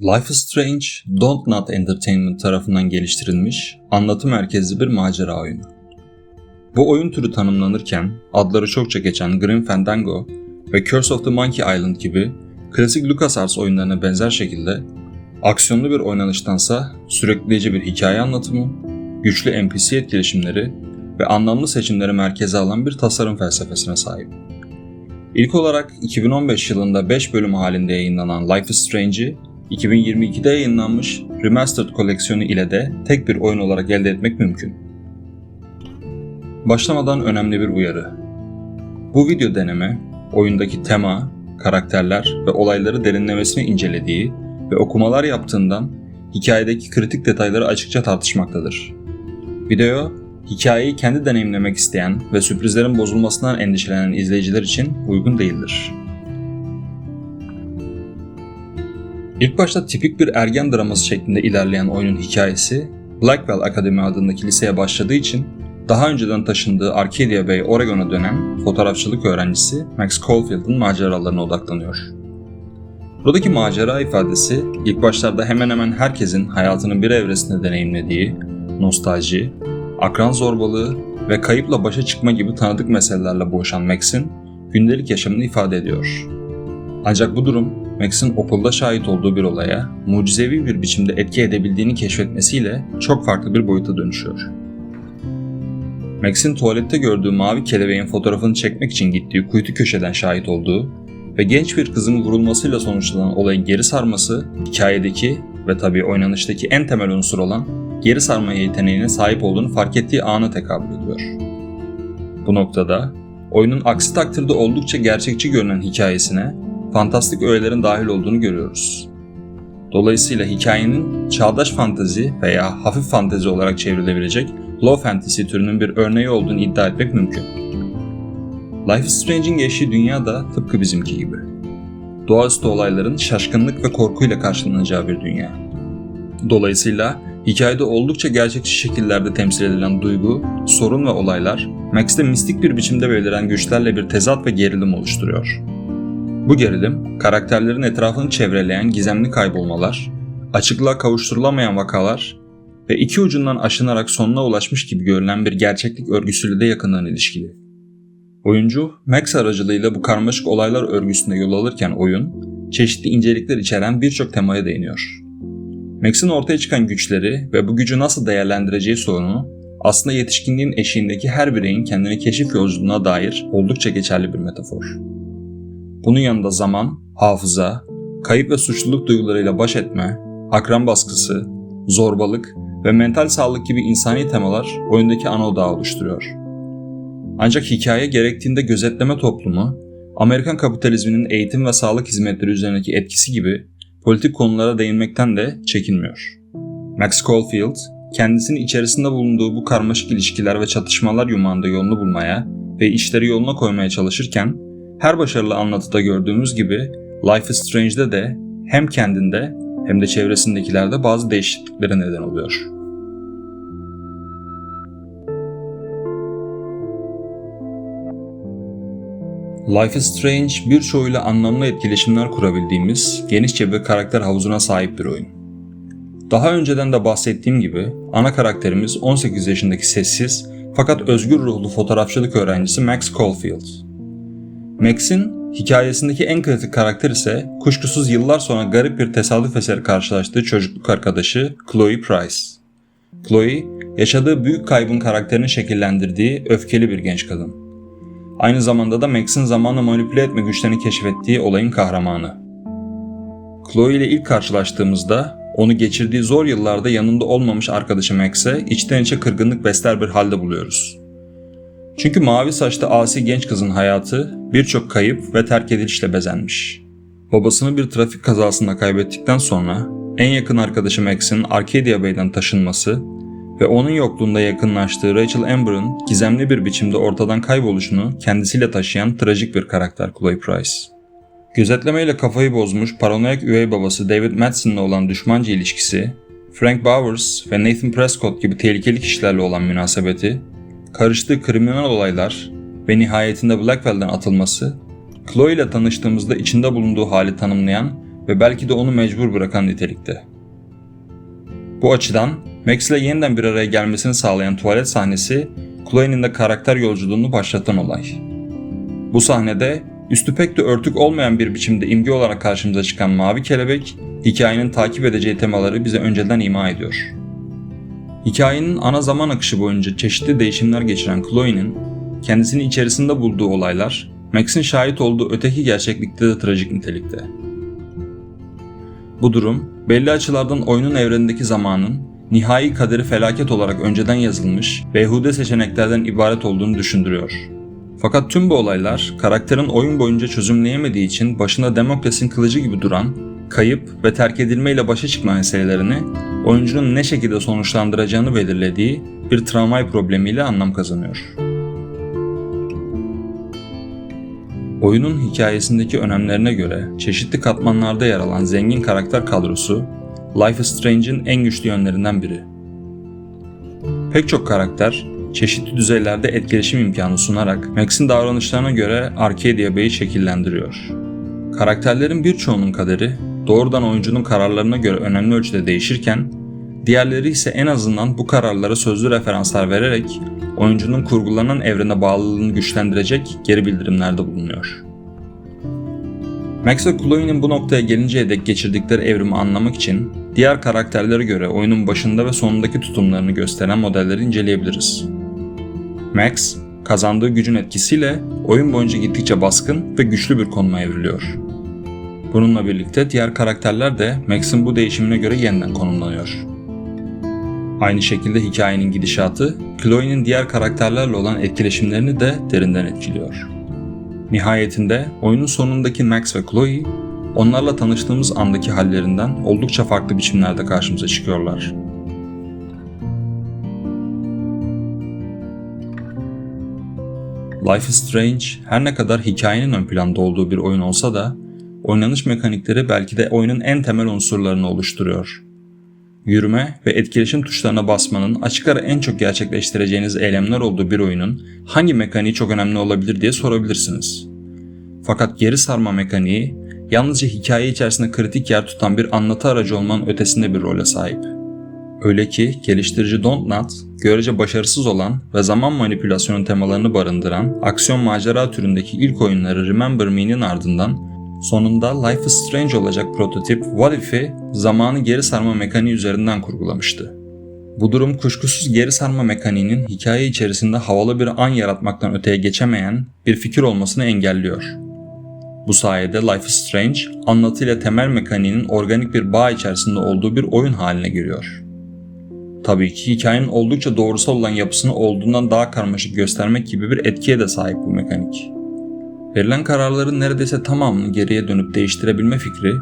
Life is Strange, Don't Not Entertainment tarafından geliştirilmiş, anlatı merkezli bir macera oyunu. Bu oyun türü tanımlanırken adları çokça geçen Grim Fandango ve Curse of the Monkey Island gibi klasik LucasArts oyunlarına benzer şekilde aksiyonlu bir oynanıştansa sürükleyici bir hikaye anlatımı, güçlü NPC etkileşimleri ve anlamlı seçimleri merkeze alan bir tasarım felsefesine sahip. İlk olarak 2015 yılında 5 bölüm halinde yayınlanan Life is Strange'i 2022'de yayınlanmış Remastered koleksiyonu ile de tek bir oyun olarak elde etmek mümkün. Başlamadan önemli bir uyarı. Bu video deneme, oyundaki tema, karakterler ve olayları derinlemesine incelediği ve okumalar yaptığından hikayedeki kritik detayları açıkça tartışmaktadır. Video, hikayeyi kendi deneyimlemek isteyen ve sürprizlerin bozulmasından endişelenen izleyiciler için uygun değildir. İlk başta tipik bir ergen draması şeklinde ilerleyen oyunun hikayesi, Blackwell Akademi adındaki liseye başladığı için daha önceden taşındığı Arcadia Bay, Oregon'a dönen fotoğrafçılık öğrencisi Max Caulfield'ın maceralarına odaklanıyor. Buradaki macera ifadesi ilk başlarda hemen hemen herkesin hayatının bir evresinde deneyimlediği nostalji, akran zorbalığı ve kayıpla başa çıkma gibi tanıdık meselelerle boğuşan Max'in gündelik yaşamını ifade ediyor. Ancak bu durum Max'in okulda şahit olduğu bir olaya mucizevi bir biçimde etki edebildiğini keşfetmesiyle çok farklı bir boyuta dönüşüyor. Max'in tuvalette gördüğü mavi kelebeğin fotoğrafını çekmek için gittiği kuytu köşeden şahit olduğu ve genç bir kızın vurulmasıyla sonuçlanan olayın geri sarması, hikayedeki ve tabii oynanıştaki en temel unsur olan geri sarma yeteneğine sahip olduğunu fark ettiği ana tekabül ediyor. Bu noktada oyunun aksi takdirde oldukça gerçekçi görünen hikayesine fantastik öğelerin dahil olduğunu görüyoruz. Dolayısıyla hikayenin çağdaş fantezi veya hafif fantezi olarak çevrilebilecek low fantasy türünün bir örneği olduğunu iddia etmek mümkün. Life is Strange'in geçtiği dünya da tıpkı bizimki gibi. Doğaüstü olayların şaşkınlık ve korkuyla karşılanacağı bir dünya. Dolayısıyla hikayede oldukça gerçekçi şekillerde temsil edilen duygu, sorun ve olaylar Max'te mistik bir biçimde beliren güçlerle bir tezat ve gerilim oluşturuyor. Bu gerilim, karakterlerin etrafını çevreleyen gizemli kaybolmalar, açıklığa kavuşturulamayan vakalar ve iki ucundan aşınarak sonuna ulaşmış gibi görünen bir gerçeklik örgüsüyle de yakından ilişkili. Oyuncu, Max aracılığıyla bu karmaşık olaylar örgüsünde yol alırken oyun, çeşitli incelikler içeren birçok temaya değiniyor. Max'in ortaya çıkan güçleri ve bu gücü nasıl değerlendireceği sorunu aslında yetişkinliğin eşiğindeki her bireyin kendini keşif yolculuğuna dair oldukça geçerli bir metafor. Bunun yanında zaman, hafıza, kayıp ve suçluluk duygularıyla baş etme, akran baskısı, zorbalık ve mental sağlık gibi insani temalar oyundaki ana odağı oluşturuyor. Ancak hikaye gerektiğinde gözetleme toplumu, Amerikan kapitalizminin eğitim ve sağlık hizmetleri üzerindeki etkisi gibi politik konulara değinmekten de çekinmiyor. Max Caulfield, kendisini içerisinde bulunduğu bu karmaşık ilişkiler ve çatışmalar yumağında yolunu bulmaya ve işleri yoluna koymaya çalışırken, her başarılı anlatıda gördüğümüz gibi Life is Strange'de de hem kendinde hem de çevresindekilerde bazı değişikliklere neden oluyor. Life is Strange birçoğuyla anlamlı etkileşimler kurabildiğimiz genişçe bir karakter havuzuna sahip bir oyun. Daha önceden de bahsettiğim gibi ana karakterimiz 18 yaşındaki sessiz fakat özgür ruhlu fotoğrafçılık öğrencisi Max Caulfield. Max'in hikayesindeki en kritik karakter ise kuşkusuz yıllar sonra garip bir tesadüf eseri karşılaştığı çocukluk arkadaşı Chloe Price. Chloe, yaşadığı büyük kaybın karakterini şekillendirdiği öfkeli bir genç kadın. Aynı zamanda da Max'in zamanla manipüle etme güçlerini keşfettiği olayın kahramanı. Chloe ile ilk karşılaştığımızda onu geçirdiği zor yıllarda yanında olmamış arkadaşı Max'e içten içe kırgınlık besler bir halde buluyoruz. Çünkü mavi saçlı asi genç kızın hayatı birçok kayıp ve terk edilişle bezenmiş. Babasını bir trafik kazasında kaybettikten sonra en yakın arkadaşı Max'in Arcadia Bay'den taşınması ve onun yokluğunda yakınlaştığı Rachel Amber'ın gizemli bir biçimde ortadan kayboluşunu kendisiyle taşıyan trajik bir karakter Chloe Price. Gözetlemeyle kafayı bozmuş paranoyak üvey babası David Madsen'la olan düşmanca ilişkisi, Frank Bowers ve Nathan Prescott gibi tehlikeli kişilerle olan münasebeti, karıştığı kriminal olaylar ve nihayetinde Blackwell'den atılması, Chloe ile tanıştığımızda içinde bulunduğu hali tanımlayan ve belki de onu mecbur bırakan nitelikte. Bu açıdan Max ile yeniden bir araya gelmesini sağlayan tuvalet sahnesi Chloe'nin de karakter yolculuğunu başlatan olay. Bu sahnede üstü pek de örtük olmayan bir biçimde imge olarak karşımıza çıkan mavi kelebek, hikayenin takip edeceği temaları bize önceden ima ediyor. Hikayenin ana zaman akışı boyunca çeşitli değişimler geçiren Chloe'nin kendisini içerisinde bulduğu olaylar, Max'in şahit olduğu öteki gerçeklikte de trajik nitelikte. Bu durum, belli açılardan oyunun evrenindeki zamanın, nihai kaderi felaket olarak önceden yazılmış, beyhude seçeneklerden ibaret olduğunu düşündürüyor. Fakat tüm bu olaylar, karakterin oyun boyunca çözümleyemediği için başında Demokles'in kılıcı gibi duran, kayıp ve terk edilmeyle başa çıkma meselelerini oyuncunun ne şekilde sonuçlandıracağını belirlediği bir tramvay problemiyle anlam kazanıyor. Oyunun hikayesindeki önemlerine göre çeşitli katmanlarda yer alan zengin karakter kadrosu Life is Strange'in en güçlü yönlerinden biri. Pek çok karakter çeşitli düzeylerde etkileşim imkanı sunarak Max'in davranışlarına göre Arcadia Bay'i şekillendiriyor. Karakterlerin birçoğunun kaderi doğrudan oyuncunun kararlarına göre önemli ölçüde değişirken, diğerleri ise en azından bu kararlara sözlü referanslar vererek oyuncunun kurgulanan evrene bağlılığını güçlendirecek geri bildirimlerde bulunuyor. Max ve Chloe'nin bu noktaya gelinceye dek geçirdikleri evrimi anlamak için diğer karakterlere göre oyunun başında ve sonundaki tutumlarını gösteren modelleri inceleyebiliriz. Max, kazandığı gücün etkisiyle oyun boyunca gittikçe baskın ve güçlü bir konuma evriliyor. Bununla birlikte diğer karakterler de Max'in bu değişimine göre yeniden konumlanıyor. Aynı şekilde hikayenin gidişatı, Chloe'nin diğer karakterlerle olan etkileşimlerini de derinden etkiliyor. Nihayetinde oyunun sonundaki Max ve Chloe, onlarla tanıştığımız andaki hallerinden oldukça farklı biçimlerde karşımıza çıkıyorlar. Life is Strange her ne kadar hikayenin ön planda olduğu bir oyun olsa da oynanış mekanikleri belki de oyunun en temel unsurlarını oluşturuyor. Yürüme ve etkileşim tuşlarına basmanın açık ara en çok gerçekleştireceğiniz eylemler olduğu bir oyunun hangi mekaniği çok önemli olabilir diye sorabilirsiniz. Fakat geri sarma mekaniği yalnızca hikaye içerisinde kritik yer tutan bir anlatı aracı olmanın ötesinde bir role sahip. Öyle ki geliştirici Dontnod, görece başarısız olan ve zaman manipülasyonu temalarını barındıran aksiyon macera türündeki ilk oyunları Remember Me'nin ardından sonunda Life is Strange olacak prototip What If'i zamanı geri sarma mekaniği üzerinden kurgulamıştı. Bu durum kuşkusuz geri sarma mekaniğinin hikaye içerisinde havalı bir an yaratmaktan öteye geçemeyen bir fikir olmasını engelliyor. Bu sayede Life is Strange, anlatıyla temel mekaniğinin organik bir bağ içerisinde olduğu bir oyun haline giriyor. Tabii ki hikayenin oldukça doğrusal olan yapısını olduğundan daha karmaşık göstermek gibi bir etkiye de sahip bu mekanik. Verilen kararların neredeyse tamamını geriye dönüp değiştirebilme fikri,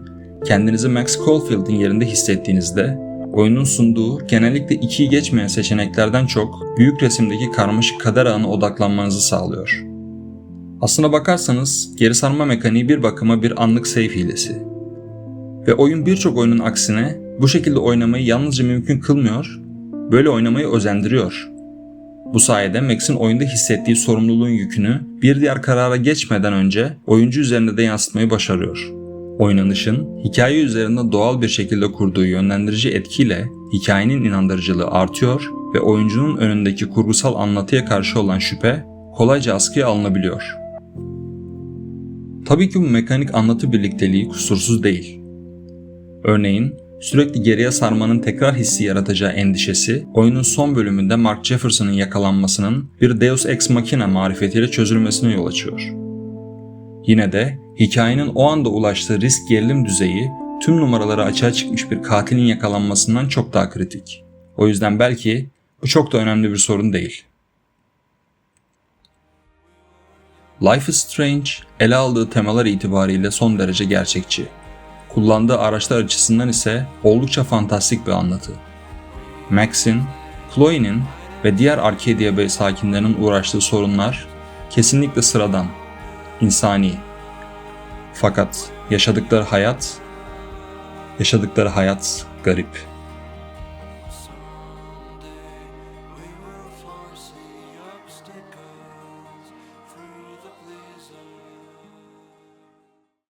kendinizi Max Caulfield'in yerinde hissettiğinizde oyunun sunduğu genellikle ikiyi geçmeyen seçeneklerden çok büyük resimdeki karmaşık kader ağına odaklanmanızı sağlıyor. Aslına bakarsanız geri sarma mekaniği bir bakıma bir anlık save hilesi. Ve oyun birçok oyunun aksine bu şekilde oynamayı yalnızca mümkün kılmıyor, böyle oynamayı özendiriyor. Bu sayede Max'in oyunda hissettiği sorumluluğun yükünü bir diğer karara geçmeden önce oyuncu üzerinde de yansıtmayı başarıyor. Oynanışın hikaye üzerinde doğal bir şekilde kurduğu yönlendirici etkiyle hikayenin inandırıcılığı artıyor ve oyuncunun önündeki kurgusal anlatıya karşı olan şüphe kolayca askıya alınabiliyor. Tabii ki bu mekanik anlatı birlikteliği kusursuz değil. Örneğin sürekli geriye sarmanın tekrar hissi yaratacağı endişesi, oyunun son bölümünde Mark Jefferson'ın yakalanmasının bir Deus Ex Machina marifetiyle çözülmesine yol açıyor. Yine de hikayenin o anda ulaştığı risk gerilim düzeyi tüm numaraları açığa çıkmış bir katilin yakalanmasından çok daha kritik. O yüzden belki bu çok da önemli bir sorun değil. Life is Strange ele aldığı temalar itibariyle son derece gerçekçi. Kullandığı araçlar açısından ise oldukça fantastik bir anlatı. Max'in, Chloe'nin ve diğer Arcadia Bay sakinlerinin uğraştığı sorunlar kesinlikle sıradan, insani. Fakat yaşadıkları hayat, yaşadıkları hayat garip.